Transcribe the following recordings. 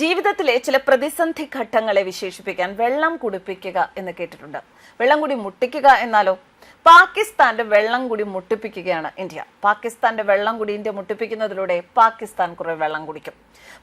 ജീവിതത്തിലെ ചില പ്രതിസന്ധി ഘട്ടങ്ങളെ വിശേഷിപ്പിക്കാൻ വെള്ളം കുടിപ്പിക്കുക എന്ന് കേട്ടിട്ടുണ്ട്. വെള്ളം കൂടി മുട്ടിക്കുക എന്നാലോ പാകിസ്ഥാന്റെ വെള്ളം കൂടി മുട്ടിപ്പിക്കുകയാണ് ഇന്ത്യ. പാകിസ്ഥാന്റെ വെള്ളം കൂടി ഇന്ത്യ മുട്ടിപ്പിക്കുന്നതിലൂടെ പാകിസ്ഥാൻ കുറെ വെള്ളം കുടിക്കും.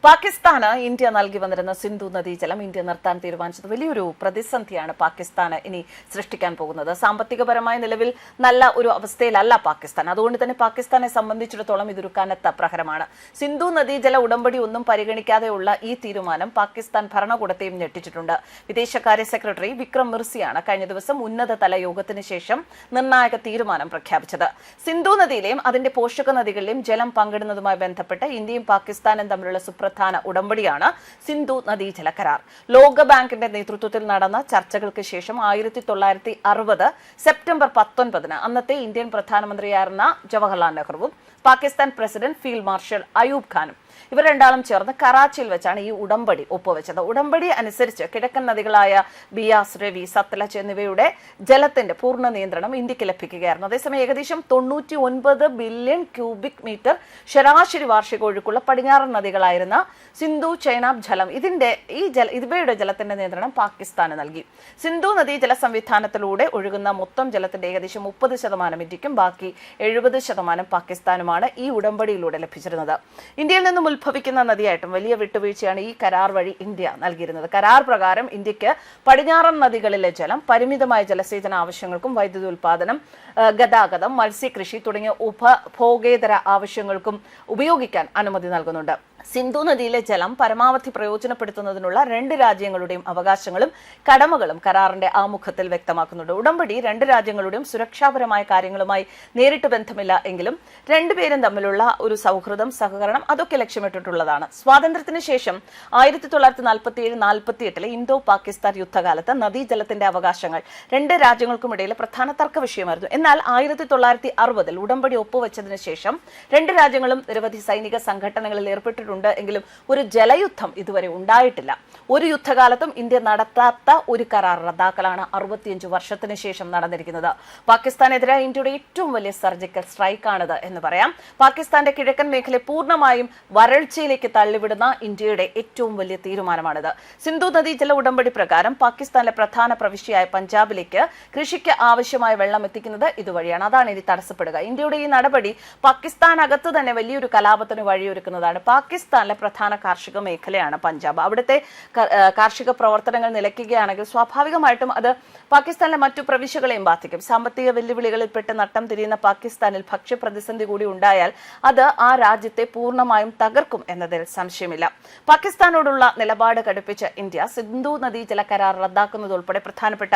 പാകിസ്ഥാന് ഇന്ത്യ നൽകി വന്നിരുന്ന സിന്ധു നദീജലം ഇന്ത്യ നിർത്താൻ തീരുമാനിച്ചത് വലിയൊരു പ്രതിസന്ധിയാണ് പാകിസ്ഥാന് ഇനി സൃഷ്ടിക്കാൻ പോകുന്നത്. സാമ്പത്തികപരമായ നിലവിൽ നല്ല ഒരു അവസ്ഥയിലല്ല പാകിസ്ഥാൻ. അതുകൊണ്ട് തന്നെ പാകിസ്ഥാനെ സംബന്ധിച്ചിടത്തോളം ഇതൊരു കനത്ത പ്രഹരമാണ്. സിന്ധു നദീജല ഉടമ്പടി ഒന്നും പരിഗണിക്കാതെയുള്ള ഈ തീരുമാനം പാകിസ്ഥാൻ ഭരണകൂടത്തെയും ഞെട്ടിച്ചിട്ടുണ്ട്. വിദേശകാര്യ സെക്രട്ടറി വിക്രം മിർസിയാണ് കഴിഞ്ഞ ദിവസം ഉന്നതതല യോഗത്തിന് ശേഷം നിർണായക തീരുമാനം പ്രഖ്യാപിച്ചത്. സിന്ധു നദിയിലെയും അതിന്റെ പോഷക നദികളിലെയും ജലം പങ്കിടുന്നതുമായി ബന്ധപ്പെട്ട് ഇന്ത്യയും പാകിസ്ഥാനും തമ്മിലുള്ള സുപ്രധാന ഉടമ്പടിയാണ് സിന്ധു നദീജല കരാർ ലോകബാങ്കിന്റെ നേതൃത്വത്തിൽ നടന്ന ചർച്ചകൾക്ക് ശേഷം ആയിരത്തി തൊള്ളായിരത്തി അറുപത് സെപ്റ്റംബർ പത്തൊൻപതിന് അന്നത്തെ ഇന്ത്യൻ പ്രധാനമന്ത്രിയായിരുന്ന Jawaharlal നെഹ്റുവും Pakistan president field marshal Ayub ഖാനും. ഇവർ രണ്ടാളും ചേർന്ന് കറാച്ചിയിൽ വെച്ചാണ് ഈ ഉടമ്പടി ഒപ്പുവെച്ചത്. ഉടമ്പടി അനുസരിച്ച് കിഴക്കൻ നദികളായ ബിയാസ് രവി സത്ലജ് എന്നിവയുടെ ജലത്തിന്റെ പൂർണ നിയന്ത്രണം ഇന്ത്യയ്ക്ക് ലഭിക്കുകയായിരുന്നു. അതേസമയം ഏകദേശം തൊണ്ണൂറ്റി ഒൻപത് ബില്യൺ ക്യൂബിക് മീറ്റർ ശരാശരി വാർഷിക ഒഴുക്കുള്ള പടിഞ്ഞാറൻ നദികളായിരുന്ന സിന്ധു ചൈനാബ് ജലം. ഇതിന്റെ ഈ ജല ഇവയുടെ ജലത്തിന്റെ നിയന്ത്രണം പാകിസ്ഥാന് നൽകി. സിന്ധു നദീ ജല സംവിധാനത്തിലൂടെ ഒഴുകുന്ന മൊത്തം ജലത്തിന്റെ ഏകദേശം മുപ്പത് ശതമാനം ഇന്ത്യക്കും ബാക്കി എഴുപത് ശതമാനം പാകിസ്ഥാനുമാണ്. ഈ ഉടമ്പടിയിലൂടെ ലഭിച്ചിരുന്നത്. ഇന്ത്യയിൽ നിന്നും ഉത്ഭവിക്കുന്ന നദിയായിട്ടും വലിയ വിട്ടുവീഴ്ചയാണ് ഈ കരാർ വഴി ഇന്ത്യ നൽകിയിരുന്നത്. കരാർ പ്രകാരം ഇന്ത്യയ്ക്ക് പടിഞ്ഞാറൻ നദികളിലെ ജലം പരിമിതമായ ജലസേചന ആവശ്യങ്ങൾക്കും വൈദ്യുതി ഉൽപാദനം ഗതാഗതം മത്സ്യകൃഷി തുടങ്ങിയ ഉപഭോഗേതര ആവശ്യങ്ങൾക്കും ഉപയോഗിക്കാൻ അനുമതി നൽകുന്നുണ്ട്. സിന്ധു നദിയിലെ ജലം പരമാവധി പ്രയോജനപ്പെടുത്തുന്നതിനുള്ള രണ്ട് രാജ്യങ്ങളുടെയും അവകാശങ്ങളും കടമകളും കരാറിന്റെ ആമുഖത്തിൽ വ്യക്തമാക്കുന്നുണ്ട്. ഉടമ്പടി രണ്ട് രാജ്യങ്ങളുടെയും സുരക്ഷാപരമായ കാര്യങ്ങളുമായി നേരിട്ട് ബന്ധമില്ല എങ്കിലും രണ്ടുപേരും തമ്മിലുള്ള ഒരു സൗഹൃദം സഹകരണം അതൊക്കെ ലക്ഷ്യമിട്ടിട്ടുള്ളതാണ്. സ്വാതന്ത്ര്യത്തിന് ശേഷം ആയിരത്തി തൊള്ളായിരത്തി നാൽപ്പത്തി ഏഴ് നാൽപ്പത്തി എട്ടിലെ ഇന്തോ പാകിസ്ഥാൻ യുദ്ധകാലത്ത് നദീജലത്തിന്റെ അവകാശങ്ങൾ രണ്ട് രാജ്യങ്ങൾക്കുമിടയിലെ പ്രധാന തർക്ക വിഷയമായിരുന്നു. എന്നാൽ ആയിരത്തി തൊള്ളായിരത്തി അറുപതിൽ ഉടമ്പടി ഒപ്പുവെച്ചതിന് ശേഷം രണ്ട് രാജ്യങ്ങളും നിരവധി സൈനിക സംഘടനകളിൽ ഏർപ്പെട്ടിട്ടുണ്ട്. എങ്കിലും ഒരു ജലയുദ്ധം ഇതുവരെ ഉണ്ടായിട്ടില്ല. ഒരു യുദ്ധകാലത്തും ഇന്ത്യ നടത്താത്ത ഒരു കരാർ റദ്ദാക്കലാണ് അറുപത്തിയഞ്ച് വർഷത്തിന് ശേഷം നടന്നിരിക്കുന്നത്. പാകിസ്ഥാനെതിരായ ഇന്ത്യയുടെ ഏറ്റവും വലിയ സർജിക്കൽ സ്ട്രൈക്കാണിത് എന്ന് പറയാം. പാകിസ്ഥാന്റെ കിഴക്കൻ മേഖലയെ പൂർണമായും വരൾച്ചയിലേക്ക് തള്ളിവിടുന്ന ഇന്ത്യയുടെ ഏറ്റവും വലിയ തീരുമാനമാണിത്. സിന്ധു നദി ജല ഉടമ്പടി പ്രകാരം പാകിസ്ഥാനിലെ പ്രധാന പ്രവിശ്യയായ പഞ്ചാബിലേക്ക് കൃഷിക്ക് ആവശ്യമായ വെള്ളം എത്തിക്കുന്നത് ഇതുവഴിയാണ്. അതാണ് ഇനി തടസ്സപ്പെടുക. ഇന്ത്യയുടെ ഈ നടപടി പാകിസ്ഥാനകത്ത് തന്നെ വലിയൊരു കലാപത്തിന് വഴിയൊരുക്കുന്നതാണ്. പാകിസ്ഥാനിലെ പ്രധാന കാർഷിക മേഖലയാണ് പഞ്ചാബ്. അവിടുത്തെ കാർഷിക പ്രവർത്തനങ്ങൾ നിലയ്ക്കുകയാണെങ്കിൽ സ്വാഭാവികമായിട്ടും അത് പാകിസ്ഥാനിലെ മറ്റു പ്രവിശ്യകളെയും ബാധിക്കും. സാമ്പത്തിക വെല്ലുവിളികളിൽപ്പെട്ട് നട്ടം തിരിയുന്ന പാകിസ്ഥാനിൽ ഭക്ഷ്യപ്രതിസന്ധി കൂടി ഉണ്ടായാൽ അത് ആ രാജ്യത്തെ പൂർണമായും തകർക്കും എന്നതിൽ സംശയമില്ല. പാകിസ്ഥാനോടുള്ള നിലപാട് കടുപ്പിച്ച ഇന്ത്യ സിന്ധു നദീജല കരാർ റദ്ദാക്കുന്നതുൾപ്പെടെ പ്രധാനപ്പെട്ട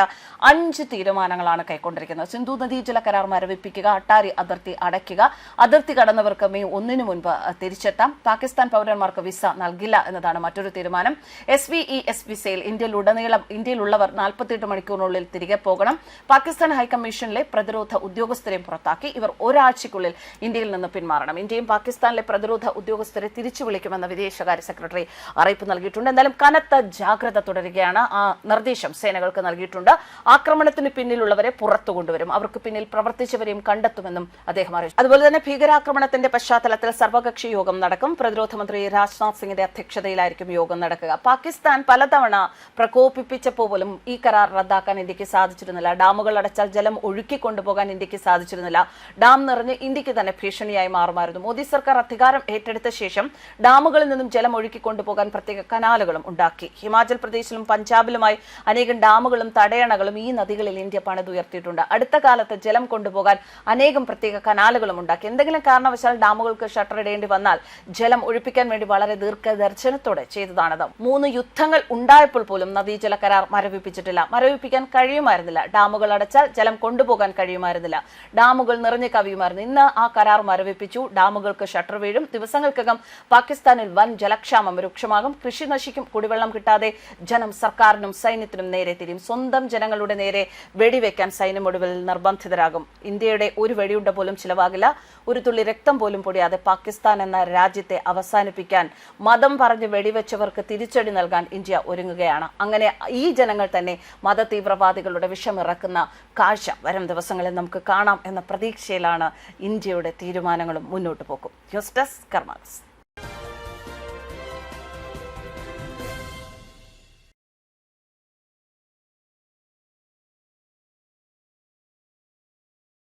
അഞ്ച് തീരുമാനങ്ങളാണ് കൈക്കൊണ്ടിരിക്കുന്നത്. സിന്ധു നദീജല കരാർ മരവിപ്പിക്കുക അട്ടാരി അതിർത്തി അടയ്ക്കുക അതിർത്തി കടന്നവർക്ക് മെയ് ഒന്നിനു മുൻപ് തിരിച്ചെത്താം. പാകിസ്ഥാൻ പൗരന്മാർക്ക് വിസ നൽകില്ല എന്നതാണ് മറ്റൊരു തീരുമാനം. എസ് വി ഇ എസ് വിസയിൽ ഇന്ത്യയിലുടനീളം ഇന്ത്യയിലുള്ളവർ നാൽപ്പത്തിയെട്ട് മണിക്കൂറിനുള്ളിൽ തിരികെ പോകണം. പാകിസ്ഥാൻ ഹൈക്കമ്മീഷനിലെ പ്രതിരോധ ഉദ്യോഗസ്ഥരെയും പുറത്താക്കി. ഇവർ ഒരാഴ്ചയ്ക്കുള്ളിൽ ഇന്ത്യയിൽ നിന്ന് പിന്മാറണം. ഇന്ത്യയും പാകിസ്ഥാനിലെ പ്രതിരോധ ഉദ്യോഗസ്ഥരെ തിരിച്ചു വിളിക്കുമെന്ന് വിദേശകാര്യ സെക്രട്ടറി അറിയിപ്പ് നൽകിയിട്ടുണ്ട്. എന്തായാലും കനത്ത ജാഗ്രത തുടരുകയാണ്. ആ നിർദ്ദേശം സേനകൾക്ക് നൽകിയിട്ടുണ്ട്. ആക്രമണത്തിന് പിന്നിലുള്ളവരെ പുറത്തു കൊണ്ടുവരും. അവർക്ക് പിന്നിൽ പ്രവർത്തിച്ചവരെയും കണ്ടെത്തുമെന്നും അദ്ദേഹം അറിയിച്ചു. അതുപോലെ തന്നെ ഭീകരാക്രമണത്തിന്റെ പശ്ചാത്തലത്തിൽ സർവകക്ഷി യോഗം നടക്കും. പ്രതിരോധ മന്ത്രി രാജ്നാഥ് സിംഗിന്റെ അധ്യക്ഷതയിലായിരിക്കും യോഗം നടക്കുക. പാകിസ്ഥാൻ പലതവണ പ്രകോപിപ്പിച്ചപ്പോൾ പോലും ഈ കരാർ റദ്ദാക്കാൻ ഇന്ത്യയ്ക്ക് സാധിച്ചിരുന്നില്ല. ഡാമുകൾ അടച്ചാൽ ജലം ഒഴുക്കി കൊണ്ടുപോകാൻ ഇന്ത്യയ്ക്ക് സാധിച്ചിരുന്നില്ല. ഡാം നിറഞ്ഞ് ഇന്ത്യയ്ക്ക് തന്നെ ഭീഷണിയായി മാറുമായിരുന്നു. മോദി സർക്കാർ അധികാരം ഏറ്റെടുത്ത ശേഷം ഡാമുകളിൽ നിന്നും ജലം ഒഴുക്കി കൊണ്ടുപോകാൻ പ്രത്യേക കനാലുകളും ഉണ്ടാക്കി. ഹിമാചൽ പ്രദേശിലും പഞ്ചാബിലുമായി അനേകം ഡാമുകളും തടയണകളും ഈ നദികളിൽ ഇന്ത്യ പണിതുയർത്തിയിട്ടുണ്ട് അടുത്ത കാലത്ത് ജലം കൊണ്ടുപോകാൻ അനേകം പ്രത്യേക കനാലുകളും ഉണ്ടാക്കി. എന്തെങ്കിലും കാരണവശാൽ ഡാമുകൾക്ക് ഷട്ടർ ഇടേണ്ടി വന്നാൽ ജലം ഒഴിപ്പിക്കാൻ വേണ്ടി വളരെ ദീർഘദർശനത്തോടെ ചെയ്തതാണത്. മൂന്ന് യുദ്ധങ്ങൾ ഉണ്ടായപ്പോൾ പോലും നദീജല കരാർ മരവിപ്പിച്ചിട്ടില്ല. മരവിപ്പിക്കാൻ കഴിയുമായിരുന്നില്ല. ഡാമുകൾ അടച്ചാൽ ജലം കൊണ്ടുപോകാൻ കഴിയുമായിരുന്നില്ല. ഡാമുകൾ നിറഞ്ഞു കവിയുമായിരുന്നു. ഇന്ന് ആ കരാർ മരവിപ്പിച്ചു. ഡാമുകൾക്ക് ഷട്ടർ വീഴും. ദിവസങ്ങൾക്കകം പാകിസ്ഥാനിൽ വൻ ജലക്ഷാമം രൂക്ഷമാകും. കൃഷി നശിക്കും. കുടിവെള്ളം കിട്ടാതെ ജനം സർക്കാരിനും സൈന്യത്തിനും നേരെ തിരിയും. സ്വന്തം ജനങ്ങളുടെ നേരെ വെടിവെക്കാൻ സൈന്യം ഒടുവിൽ നിർബന്ധിതരാകും. ഇന്ത്യയുടെ ഒരു വെടിയുണ്ട പോലും ചിലവാകില്ല. ഒരു തുള്ളി രക്തം പോലും പൊടിയാതെ പാകിസ്ഥാൻ എന്ന രാജ്യത്തെ അവസാനിപ്പിക്കാൻ മതം പറഞ്ഞ് വെടിവെച്ചവർക്ക് തിരിച്ചടി നൽകാൻ ഇന്ത്യ ഒരുങ്ങുകയാണ്. അങ്ങനെ ഈ ജനങ്ങൾ തന്നെ മത തീവ്രവാദികളുടെ വിഷമിറക്കുന്ന കാഴ്ച വരും ദിവസങ്ങളിൽ നമുക്ക് കാണാം എന്ന പ്രതീക്ഷയിലാണ് ഇന്ത്യയുടെ തീരുമാനങ്ങളും മുന്നോട്ട് പോകും ന്യൂസ് ഡെസ്ക് കർമാസ്